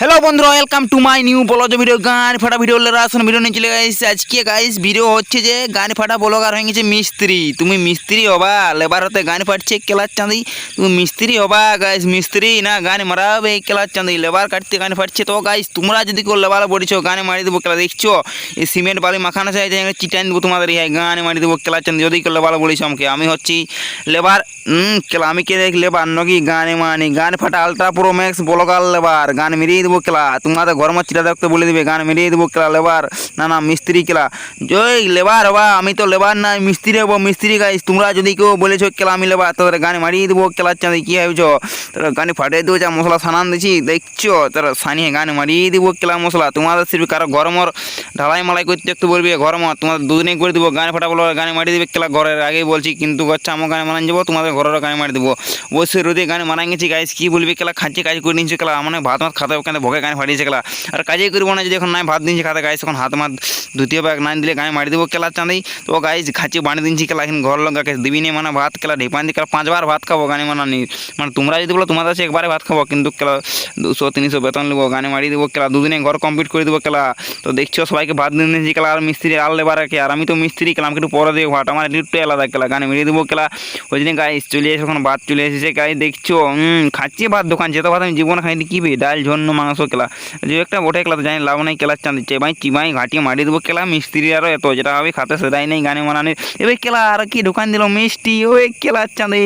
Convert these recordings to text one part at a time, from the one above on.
Hello বন্ধুরা welcome to my new বলজ video গান ফাটা ভিডিও আসুন ভিডিও নিয়ে চলে গাইস আজকে গাইস ভিডিও হচ্ছে যে গান ফাটা ব্লগার হয়ে গেছে মিস্ত্রি। তুমি মিস্ত্রি হবা, লেবার হতে গান ফাটছে, কেলার চাঁদি। তুমি মিস্ত্রি হবা গাইস মিস্ত্রি না, গান মারাবে, কেলার চাঁদি। লেবার কাটতে গান ফাটছে তো গাইস তোমরা যদি কেউ লেবার বলেছ গানে মারি দেবো, কেলা দেখছ? এই সিমেন্ট বালি মাখানো চাই চিটান দেবো তোমাদের ইহাই গানে মারি দেবো, কেলার চাঁদি। যদি কেউ লেবার বলেছ আমাকে, আমি হচ্ছি লেবার কেলা আমি কে দেখ লেবার নকি, গানে মানি। গান ফাটা ultra pro max blogger labour. গান মেরিয়ে দেবো কেলা। তোমাদের ঘর চিটা দেখতে বলে দিবে, গান মেরিয়ে দেবো কেলা, লেবার। না না, মিস্ত্রি কেলা। জয় লেবার হবা, আমি তো লেবার না, মিস্ত্রি হব, মিস্ত্রি গাইস তোমরা যদি কেউ বলেছ কেলা, আমি লেবার, তোদের গান মারিয়ে দেবো কেলার চাঁদি, কি ভাবছ? তোরা গান ফাটিয়ে দেবো, যা মশলা সানান দিছি, দেখছ? তোরা সানিয়ে গান মারিয়ে দেবো কেলা মশলা। তোমাদের সিরবি কারও গরমর ঢালাই মালাই করতে একটু বলবি গরম তোমাদের দুদিনে করে দেবো, গান ফাটা বলো গানে মারিয়ে দেবে কেলা। ঘরের আগেই বলছি, কিন্তু গচ্ছা আমার গানে মানান যাব, তোমাদের ঘরেরও গানে মারি দেবো। অবশ্যই রোদে গানে মানাই গেছি গাইস কি বলবি কেলা? খাচ্ছে কাজ করে নিচ্ছে কেলা? মানে ভাত মাত খাতে ওখানে ভোগে গানে ফাটিয়েছে কেলা আর কাজেই করব না, যদি এখন নাই ভাত দিনছি খাতে, গাইস, এখন হাত মাত দ্বিতীয় ব্যাগ নাই দিলে গায়ে মারি দেবো কেলা চাঁদেই তো গাইস খাচ্ছি বানিয়ে দিনছি কেলা এখন ঘর লোক দিবি নি মানে ভাত কেলা ঢেপান দিয়ে কেলা পাঁচবার ভাত খাব গানে মানানি মানে তোমরা যদি বলো তোমাদের কাছে একবারে ভাত খাব, কিন্তু কেলা দুশো, তিনশো বেতন নেব, গানে মারি দেবো কেলা দুদিনে ঘর কমপ্লিট করে দেবো কেলা তো দেখছ সবাইকে ভাত দিন দিয়েছি কেলা আর মিস্ত্রি আর লেবার কে আর আমি তো মিস্ত্রি আমাকে একটু পরে দেবো, ভাত আমার একটু আলাদা কেলা গানে মেরিয়ে দেবো কেলা ওই জন্য গাইস চলে এসে এখন ভাত চলে এসেছে গাই দেখছ খাচ্ছি ভাত দোকান, যেত ভাত আমি জীবনে খাইনি, কি ডাল ঝন্ন মাংস কেলা যে একটা ওঠে কেলা জানি লাভ নাই কেলা দিচ্ছে। ভাই চিবাই ঘাটিয়ে মারি দেবো কেলা মিস্ত্রি আরও এত, যেটা হবে খাতে সেটাই নেই, গানে মানানি এবার কেলা আর কি দোকান দিল? মিষ্টি, ওই কেলা চাঁদে।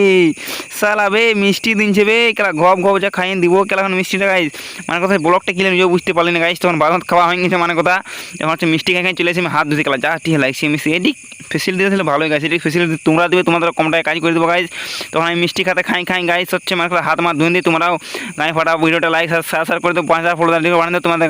সালা বে, মিষ্টি দিনছে বে কেলা গপ গপ যা খাইয়ে দিব কেলা এখন মিষ্টিটা গাইস মানে কথা ব্লকটা কিলে নিজেও বুঝতে পারলি না গাইস তখন বাগান খাওয়া হয়ে গেছে মানে কথা। এখন হচ্ছে মিষ্টি খাই খাই চলে এসে আমি হাত ধুতে গেলাম যা ঠিক লাগছে মিষ্টি এদিক। ফেসিলিটি দিলে ভালোই গাইছে এটি ফেসিলিটি তোমরা দেবে, তোমাদের কম টাকায় কাজ করে দেবো গাইজ তখন আমি মিষ্টি খাতে খাই খাই গাইজ হচ্ছে মানে হাত মার ধুয়ে দিয়ে তোমরাও গায়ে ফাটা ভিডিওটা লাইক শেয়ার করে দেবো পাঁচ হাজার ফলো দিকে বানিয়ে তোমাদের